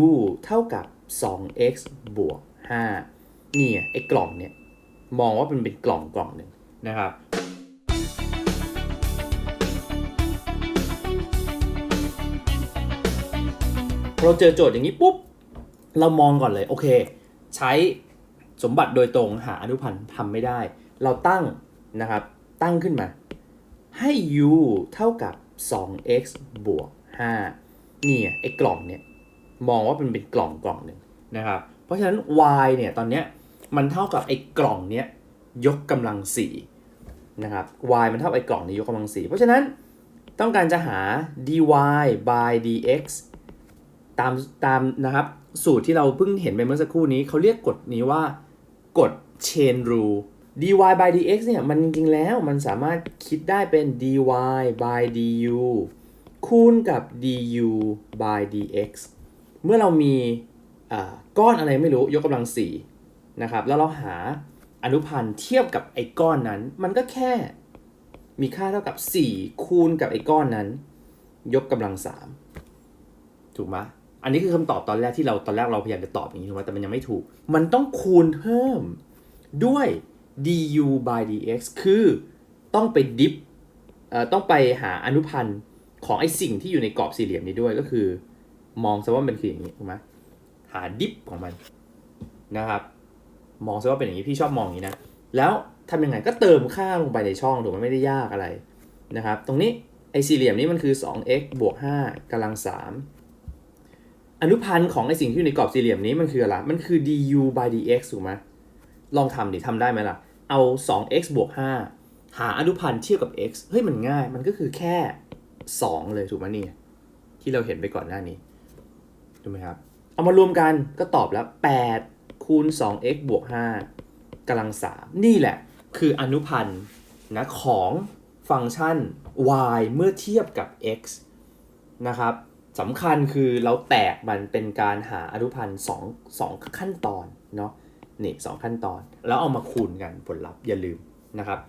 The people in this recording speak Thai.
u เท่ากับ 2x บวก 5 นี่ไงไอ้กล่องเนี่ย มองว่าเป็นเป็นกล่องกล่องหนึ่งนะครับเราเจอโจทย์อย่างนี้ปุ๊บ เรามองก่อนเลย โอเค ใช้สมบัติโดยตรงหาอนุพันธ์ทำไม่ได้ เราตั้งนะครับ ตั้งขึ้นมา ให้ u เท่ากับ 2x บวก 5 นี่ไอ้กล่องเนี่ย มองว่าเป็นเป็นกล่องกล่องหนึ่งนะครับ เพราะฉะนั้น y เนี่ยตอนเนี้ยมันเท่ากับไอ้กล่องเนี้ยยกกำลัง4นะครับ y มันเท่ากับไอ้กล่องนี้ยกกำลัง4เพราะฉะนั้นต้องการจะหา dy by dx ตามตามนะครับสูตรที่เราเพิ่งเห็นไปเมื่อสักครู่นี้เขาเรียกกฎนี้ว่ากฎ chain rule dy by dx เนี่ยมันจริงๆแล้วมันสามารถคิดได้เป็น dy by du คูณกับ du by dx เมื่อเรามีอ่าก้อนอะไรไม่รู้ยกกำลัง4นะครับแล้วเราหาอนุพันธ์เทียบกับไอ้ก้อนนั้น มันก็แค่มีค่าเท่ากับ 4 คูณกับไอ้ก้อนนั้น ยกกำลัง3ถูกไหมอันนี้คือคำตอบตอนแรกที่เราตอนแรกเราพยายามจะตอบอย่างนี้ถูกไหมแต่มันยังไม่ถูก มันต้องคูณเพิ่มด้วย du by dx คือต้องไปดิฟเอ่อต้องไปหาอนุพันธ์ของไอ้สิ่งที่อยู่ในกรอบสี่เหลี่ยมนี้ด้วยก็คือ มองซะว่ามันคืออย่างนี้ถูกไหมหาดิฟของมันนะครับ มองซะว่าเป็นอย่างนี้พี่ชอบมองอย่างนี้นะแล้วทำยังไงก็เติมค่าลงไปในช่องถูกไหมไม่ได้ยากอะไรนะครับ ตรงนี้ไอ้สี่เหลี่ยมนี้มันคือ 2x บวก5กำลัง 3 อนุพันธ์ของไอ้สิ่งที่อยู่ในกรอบสี่เหลี่ยมนี้มันคืออะไร มันคือ du by dx ถูกไหมลองทำดิทำได้ไหมล่ะ เอา 2x บวก5หาอนุพันธ์เทียบกับ x เฮ้ยมันง่าย มันก็คือแค่ 2 เลยถูกไหมนี่ที่เราเห็นไปก่อนหน้านี้ ถูกไหมครับ เอามารวมกันก็ตอบแล้ว 8 คูณ 2x บวก 5กำลัง 3 นี่แหละ คืออนุพันธ์นะของฟังก์ชัน y เมื่อเทียบกับ x นะครับสำคัญคือเราแตกมันเป็นการหาอนุพันธ์สองสองขั้นตอนเนาะนี่สองขั้นตอน แล้วเอามาคูณกันผลลัพธ์อย่าลืมนะครับ